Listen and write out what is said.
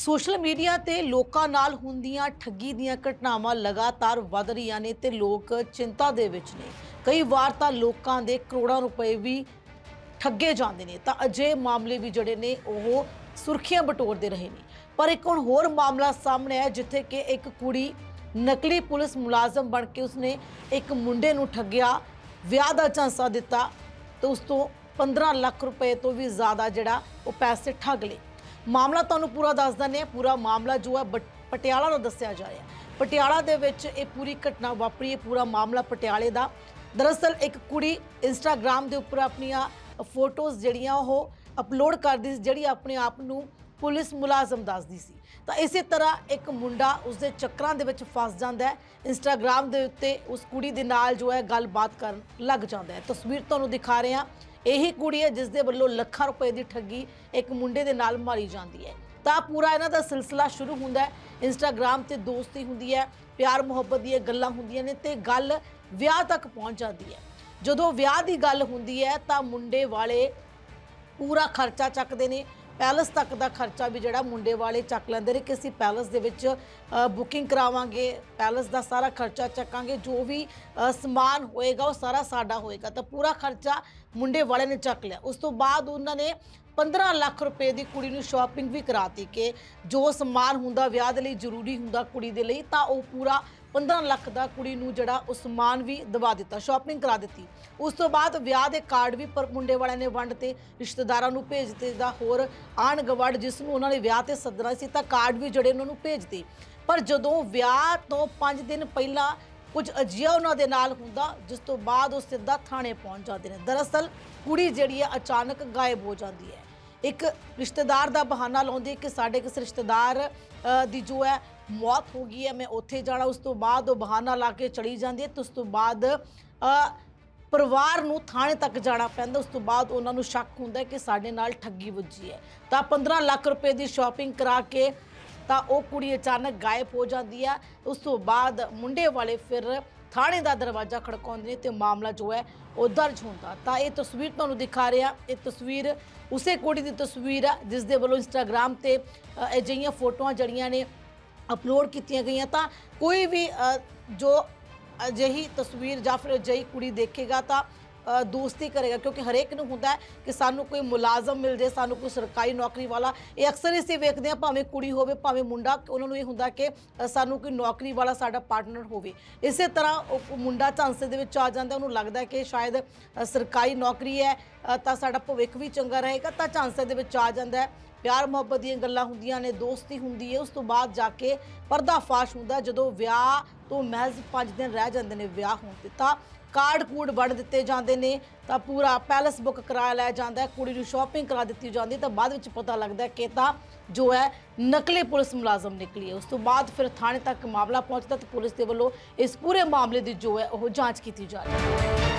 Social media ਤੇ ਲੋਕਾਂ ਨਾਲ ਹੁੰਦੀਆਂ ਠੱਗੀ ਦੀਆਂ ਘਟਨਾਵਾਂ ਲਗਾਤਾਰ ਵੱਧ ਰਹੀਆਂ ਨੇ ਤੇ ਲੋਕ ਚਿੰਤਾ ਦੇ ਵਿੱਚ ਨੇ। ਕਈ ਵਾਰ ਤਾਂ ਲੋਕਾਂ ਦੇ ਕਰੋੜਾਂ ਰੁਪਏ ਵੀ ਠੱਗੇ ਜਾਂਦੇ ਨੇ, ਤਾਂ ਅਜੇ ਮਾਮਲੇ ਵੀ ਜਿਹੜੇ ਨੇ ਉਹ ਸੁਰਖੀਆਂ ਬਟੋਰਦੇ ਰਹੇ ਨੇ। ਪਰ ਇੱਕ ਹੁਣ ਹੋਰ ਮਾਮਲਾ ਸਾਹਮਣੇ ਆਇਆ, ਜਿੱਥੇ ਕਿ ਇੱਕ ਕੁੜੀ ਨਕਲੀ ਪੁਲਿਸ ਮੁਲਾਜ਼ਮ ਬਣ ਕੇ ਉਸਨੇ ਇੱਕ ਮੁੰਡੇ ਨੂੰ ਠੱਗਿਆ, ਵਿਆਹ ਦਾ ਝਾਂਸਾ ਦਿੱਤਾ ਤੇ ਉਸ ਤੋਂ 15 ਲੱਖ ਰੁਪਏ ਤੋਂ ਵੀ ਜ਼ਿਆਦਾ ਜਿਹੜਾ ਉਹ ਪੈਸੇ ਠੱਗ ਲਏ। ਮਾਮਲਾ ਤੁਹਾਨੂੰ ਪੂਰਾ ਦੱਸ ਦਿੰਦੇ ਹਾਂ। ਪੂਰਾ ਮਾਮਲਾ ਜੋ ਹੈ, ਬਟ- ਪਟਿਆਲਾ ਦਾ ਦੱਸਿਆ ਜਾ ਰਿਹਾ ਪਟਿਆਲਾ ਦੇ ਵਿੱਚ ਇਹ ਪੂਰੀ ਘਟਨਾ ਵਾਪਰੀ ਹੈ, ਪੂਰਾ ਮਾਮਲਾ ਪਟਿਆਲੇ ਦਾ। ਦਰਅਸਲ ਇੱਕ ਕੁੜੀ ਇੰਸਟਾਗ੍ਰam ਦੇ ਉੱਪਰ ਆਪਣੀਆਂ ਫੋਟੋਜ਼ ਜਿਹੜੀਆਂ ਉਹ ਅਪਲੋਡ ਕਰਦੀ ਸੀ, ਜਿਹੜੀ ਆਪਣੇ ਆਪ ਨੂੰ ਪੁਲਿਸ ਮੁਲਾਜ਼ਮ ਦੱਸਦੀ ਸੀ। ਤਾਂ ਇਸੇ ਤਰ੍ਹਾਂ ਇੱਕ ਮੁੰਡਾ ਉਸਦੇ ਚੱਕਰਾਂ ਦੇ ਵਿੱਚ ਫਸ ਜਾਂਦਾ ਹੈ। ਇੰਸਟਾਗ੍ਰam ਦੇ ਉੱਤੇ ਉਸ ਕੁੜੀ ਦੇ ਨਾਲ ਜੋ ਹੈ, ਗੱਲਬਾਤ ਕਰਨ ਲੱਗ ਜਾਂਦਾ ਹੈ। ਤਸਵੀਰ ਤੁਹਾਨੂੰ ਦਿਖਾ ਰਹੇ। ਹਾਂ ਇਹੀ ਕੁੜੀ ਹੈ ਜਿਸ ਦੇ ਵੱਲੋਂ ਲੱਖਾਂ ਰੁਪਏ ਦੀ ਠੱਗੀ ਇੱਕ ਮੁੰਡੇ ਦੇ ਨਾਲ ਮਾਰੀ ਜਾਂਦੀ ਹੈ। ਤਾਂ ਪੂਰਾ ਇਹਨਾਂ ਦਾ ਸਿਲਸਿਲਾ ਸ਼ੁਰੂ ਹੁੰਦਾ ਹੈ। ਇੰਸਟਾਗ੍ਰam ਤੇ ਦੋਸਤੀ ਹੁੰਦੀ ਹੈ, ਪਿਆਰ ਮੁਹੱਬਤ ਦੀਆਂ ਗੱਲਾਂ ਹੁੰਦੀਆਂ ਨੇ ਤੇ ਗੱਲ ਵਿਆਹ ਤੱਕ ਪਹੁੰਚ ਜਾਂਦੀ ਹੈ। ਜਦੋਂ ਵਿਆਹ ਦੀ ਗੱਲ ਹੁੰਦੀ ਹੈ ਤਾਂ ਮੁੰਡੇ ਵਾਲੇ ਪੂਰਾ ਖਰਚਾ ਚੱਕਦੇ ਨੇ। ਪੈਲਸ ਤੱਕ ਦਾ ਖਰਚਾ ਵੀ ਜਿਹੜਾ ਮੁੰਡੇ ਵਾਲੇ ਚੱਕ ਲੈਂਦੇ ਨੇ ਕਿ ਅਸੀਂ ਪੈਲਸ ਦੇ ਵਿੱਚ ਬੁਕਿੰਗ ਕਰਾਵਾਂਗੇ, ਪੈਲਸ ਦਾ ਸਾਰਾ ਖਰਚਾ ਚੱਕਾਂਗੇ, ਜੋ ਵੀ ਸਮਾਨ ਹੋਏਗਾ ਉਹ ਸਾਰਾ ਸਾਡਾ ਹੋਏਗਾ। ਤਾਂ ਪੂਰਾ ਖਰਚਾ ਮੁੰਡੇ ਵਾਲੇ ਨੇ ਚੱਕ ਲਿਆ। ਉਸ ਤੋਂ ਬਾਅਦ ਉਹਨਾਂ ਨੇ 15 ਲੱਖ ਰੁਪਏ ਦੀ ਕੁੜੀ ਨੂੰ ਸ਼ਾਪਿੰਗ ਵੀ ਕਰਾਤੀ ਕਿ ਜੋ ਸਮਾਨ ਹੁੰਦਾ ਵਿਆਹ ਦੇ ਲਈ ਜ਼ਰੂਰੀ ਹੁੰਦਾ ਕੁੜੀ ਦੇ ਲਈ, ਤਾਂ ਉਹ ਪੂਰਾ 15 ਲੱਖ ਦਾ ਕੁੜੀ ਨੂੰ ਜਿਹੜਾ ਉਹ ਸਮਾਨ ਵੀ ਦਵਾ ਦਿੱਤਾ ਸ਼ਾਪਿੰਗ ਕਰਾ ਦਿੱਤੀ। ਉਸ ਤੋਂ ਬਾਅਦ ਵਿਆਹ ਦੇ ਕਾਰਡ ਵੀ ਪਰ ਮੁੰਡੇ ਵਾਲਿਆਂ ਨੇ ਵੰਡ ਤੇ, ਰਿਸ਼ਤੇਦਾਰਾਂ ਨੂੰ ਭੇਜ ਦਿੱਤੇ ਦਾ ਹੋਰ ਆਣ ਗਵੜ ਜਿਸ ਨੂੰ ਉਹਨਾਂ ਨੇ ਵਿਆਹ ਤੇ ਸੱਦਣਾ ਸੀ ਤਾਂ ਕਾਰਡ ਵੀ ਜਿਹੜੇ ਉਹਨਾਂ ਨੂੰ ਭੇਜ ਦਿੱਤੇ ਪਰ ਜਦੋਂ ਵਿਆਹ ਤੋਂ 5 ਦਿਨ ਪਹਿਲਾਂ ਕੁਝ ਅਜਿਹਾ ਉਹਨਾਂ ਦੇ ਨਾਲ ਹੁੰਦਾ, ਜਿਸ ਤੋਂ ਬਾਅਦ ਉਹ ਸਿੱਧਾ ਥਾਣੇ ਪਹੁੰਚ ਜਾਂਦੇ ਨੇ। ਦਰਅਸਲ, ਕੁੜੀ ਜਿਹੜੀ ਹੈ ਅਚਾਨਕ ਗਾਇਬ ਹੋ ਜਾਂਦੀ ਹੈ। ਇੱਕ ਰਿਸ਼ਤੇਦਾਰ ਦਾ ਬਹਾਨਾ ਲਾਉਂਦੀ ਹੈ ਕਿ ਸਾਡੇ ਕਿਸ ਰਿਸ਼ਤੇਦਾਰ ਦੀ ਜੋ ਹੈ, ਮੌਤ ਹੋ ਗਈ ਹੈ, ਮੈਂ ਉੱਥੇ ਜਾਣਾ, ਉਸ ਤੋਂ ਬਾਅਦ ਉਹ ਬਹਾਨਾ ਲਾ ਕੇ ਚਲੀ ਜਾਂਦੀ ਹੈ ਤੇ ਉਸ ਤੋਂ ਬਾਅਦ ਪਰਿਵਾਰ ਨੂੰ ਥਾਣੇ ਤੱਕ ਜਾਣਾ ਪੈਂਦਾ। ਉਸ ਤੋਂ ਬਾਅਦ ਉਹਨਾਂ ਨੂੰ ਸ਼ੱਕ ਹੁੰਦਾ ਕਿ ਸਾਡੇ ਨਾਲ ਠੱਗੀ ਵੱਜੀ ਹੈ। ਤਾਂ 15 ਲੱਖ ਰੁਪਏ ਦੀ ਸ਼ਾਪਿੰਗ ਕਰਾ ਕੇ ਤਾਂ ਉਹ ਕੁੜੀ ਅਚਾਨਕ ਗਾਇਬ ਹੋ ਜਾਂਦੀ ਹੈ ਉਸ ਤੋਂ ਬਾਅਦ ਮੁੰਡੇ ਵਾਲੇ ਫਿਰ ਥਾਣੇ ਦਾ ਦਰਵਾਜ਼ਾ ਖੜਕਾਉਂਦੇ ਨੇ ਤੇ ਮਾਮਲਾ ਜੋ ਹੈ ਉਹ ਦਰਜ ਹੁੰਦਾ। ਤਾਂ ਇਹ ਤਸਵੀਰ ਤੁਹਾਨੂੰ ਦਿਖਾ ਰਿਹਾ। ਇਹ ਤਸਵੀਰ ਉਸੇ ਕੁੜੀ ਦੀ ਤਸਵੀਰ ਆ, ਜਿਸ ਦੇ ਵੱਲੋਂ ਇੰਸਟਾਗ੍ਰam ਤੇ ਅਜਿਹੀਆਂ ਫੋਟੋਆਂ ਜੜੀਆਂ ਨੇ, ਅਪਲੋਡ ਕੀਤੀਆਂ ਗਈਆਂ। ਤਾਂ ਕੋਈ ਵੀ ਜੋ ਅਜਿਹੀ ਤਸਵੀਰ ਜਾਂ ਫਿਰ ਅਜਿਹੀ ਕੁੜੀ ਦੇਖੇਗਾ ਤਾਂ ਅ, ਦੋਸਤੀ ਕਰੇਗਾ ਕਿਉਂਕਿ ਹਰੇਕ ਨੂੰ ਹੁੰਦਾ ਹੈ ਕਿ ਸਾਨੂੰ ਕੋਈ ਮੁਲਾਜ਼ਮ ਮਿਲ ਜੇ ਸਾਨੂੰ ਕੋਈ ਸਰਕਾਰੀ ਨੌਕਰੀ ਵਾਲਾ। ਇਹ ਅਕਸਰ ਹੀ ਅਸੀਂ ਵੇਖਦੇ ਹਾਂ ਭਾਵੇਂ ਕੁੜੀ ਹੋਵੇ ਭਾਵੇਂ ਮੁੰਡਾ ਉਹਨਾਂ ਨੂੰ ਇਹ ਹੁੰਦਾ ਕਿ ਅ, ਸਾਨੂੰ ਕੋਈ ਨੌਕਰੀ ਵਾਲਾ ਸਾਡਾ ਪਾਰਟਨਰ ਹੋਵੇ। ਇਸੇ ਤਰ੍ਹਾਂ ਉਹ ਮੁੰਡਾ ਝਾਂਸੇ ਦੇ ਵਿੱਚ ਆ ਜਾਂਦਾ ਉਹਨੂੰ ਲੱਗਦਾ ਕਿ ਸ਼ਾਇਦ ਅ, ਸਰਕਾਰੀ ਨੌਕਰੀ ਹੈ ਅ, ਤਾਂ ਸਾਡਾ ਭਵਿੱਖ ਵੀ ਚੰਗਾ ਰਹੇਗਾ ਤਾਂ ਝਾਂਸੇ ਦੇ ਵਿੱਚ ਆ ਜਾਂਦਾ ਹੈ। ਪਿਆਰ ਮੁਹੱਬਤ ਦੀਆਂ ਗੱਲਾਂ ਹੁੰਦੀਆਂ ਨੇ, ਦੋਸਤੀ ਹੁੰਦੀ ਹੈ, ਉਸ ਤੋਂ ਬਾਅਦ ਜਾ ਕੇ ਪਰਦਾਫਾਸ਼ ਹੁੰਦਾ ਜਦੋਂ ਵਿਆਹ ਤੋਂ ਮਹਿਜ਼ 5 ਦਿਨ ਰਹਿ ਜਾਂਦੇ ਨੇ ਵਿਆਹ ਹੋਣ ਤੇ, ਤਾਂ ਕਾਰਡ ਕੂਡ ਵੰਡ ਦਿੱਤੇ ਜਾਂਦੇ ਨੇ, ਤਾਂ ਪੂਰਾ ਪੈਲਸ ਬੁੱਕ ਕਰਾ ਲਿਆ ਜਾਂਦਾ ਕੁੜੀ ਨੂੰ ਸ਼ਾਪਿੰਗ ਕਰਾ ਦਿੱਤੀ ਜਾਂਦੀ ਤਾਂ ਬਾਅਦ ਵਿੱਚ ਪਤਾ ਲੱਗਦਾ ਕਿ ਤਾਂ ਜੋ ਹੈ ਨਕਲੀ ਪੁਲਿਸ ਮੁਲਾਜ਼ਮ ਨਿਕਲੀ ਹੈ। ਉਸ ਤੋਂ ਬਾਅਦ ਫਿਰ ਥਾਣੇ ਤੱਕ ਮਾਮਲਾ ਪਹੁੰਚਦਾ ਤੇ ਪੁਲਿਸ ਦੇ ਵੱਲੋਂ ਇਸ ਪੂਰੇ ਮਾਮਲੇ ਦੀ ਜੋ ਹੈ ਉਹ ਜਾਂਚ ਕੀਤੀ ਜਾ ਰਹੀ ਹੈ।